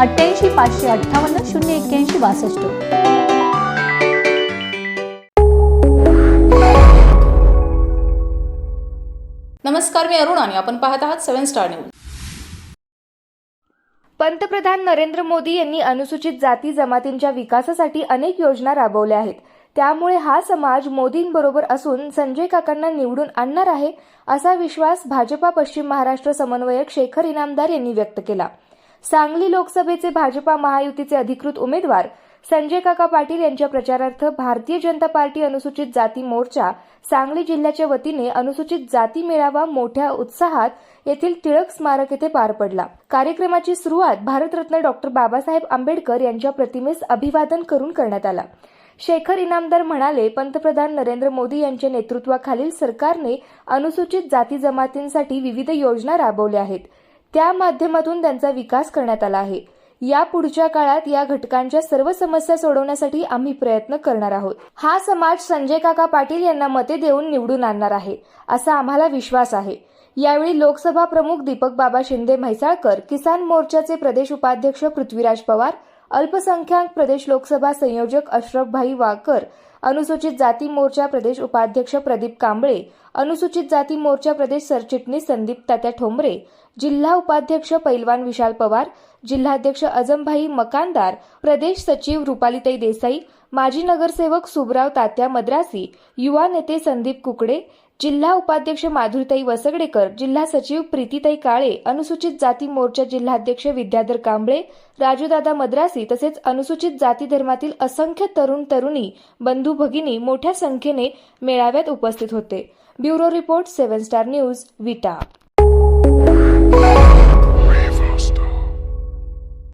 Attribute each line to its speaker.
Speaker 1: अठ्ठ्याऐंशी पाचशे अठ्ठावन्न शून्य एक्क्याऐंशी बासष्ट.
Speaker 2: नमस्कार मी अरुण आणि आपण पाहत आहात सेव्हन स्टार न्यूज.
Speaker 3: पंतप्रधान नरेंद्र मोदी यांनी अनुसूचित जाती जमातींच्या विकासासाठी अनेक योजना राबवल्या आहेत. त्यामुळे हा समाज मोदींबरोबर असून संजय काकांना निवडून आणणार आहे असा विश्वास भाजपा पश्चिम महाराष्ट्र समन्वयक शेखर इनामदार यांनी व्यक्त केला. सांगली लोकसभेचे भाजपा महायुतीचे अधिकृत उमेदवार संजय काका पाटील यांच्या प्रचारार्थ भारतीय जनता पार्टी अनुसूचित जाती मोर्चा सांगली जिल्ह्याच्या वतीने अनुसूचित जाती मेळावा मोठ्या उत्साहात येथील टिळक स्मारक येथे पार पडला. कार्यक्रमाची सुरुवात भारतरत्न डॉक्टर बाबासाहेब आंबेडकर यांच्या प्रतिमेस अभिवादन करून करण्यात आला. शेखर इनामदार म्हणाले पंतप्रधान नरेंद्र मोदी यांच्या नेतृत्वाखालील सरकारने अनुसूचित जाती जमातींसाठी विविध योजना राबवल्या आहेत. त्या माध्यमातून त्यांचा विकास करण्यात आला आहे. या पुढच्या काळात या घटकांच्या सर्व समस्या सोडवण्यासाठी आम्ही प्रयत्न करणार आहोत. हा समाज संजय काका पाटील यांना मते देऊन निवडून आणणार आहे असा आम्हाला विश्वास आहे. यावेळी लोकसभा प्रमुख दीपक बाबा शिंदे म्हैसाळकर किसान मोर्चाचे प्रदेश उपाध्यक्ष पृथ्वीराज पवार अल्पसंख्याक प्रदेश लोकसभा संयोजक अशरफभाई वाकर अनुसूचित जाती मोर्चा प्रदेश उपाध्यक्ष प्रदीप कांबळे अनुसूचित जाती मोर्चा प्रदेश सरचिटणीस संदीप तात्या ठोंबरे जिल्हा उपाध्यक्ष पैलवान विशाल पवार जिल्हाध्यक्ष अजमभाई मकानदार प्रदेश सचिव रुपालीताई देसाई माजी नगरसेवक सुबराव तात्या मद्रासी युवा नेते संदीप कुकडे जिल्हा उपाध्यक्ष माधुरीताई वसगडेकर जिल्हा सचिव प्रीतीताई काळे अनुसूचित जाती मोर्चा जिल्हाध्यक्ष विद्याधर कांबळे राजूदादा मद्रासी तसेच अनुसूचित जाती धर्मातील असंख्य तरुण तरुणी बंधू भगिनी मोठ्या संख्येने मेळाव्यात उपस्थित होते. Bureau report seven star news Vita.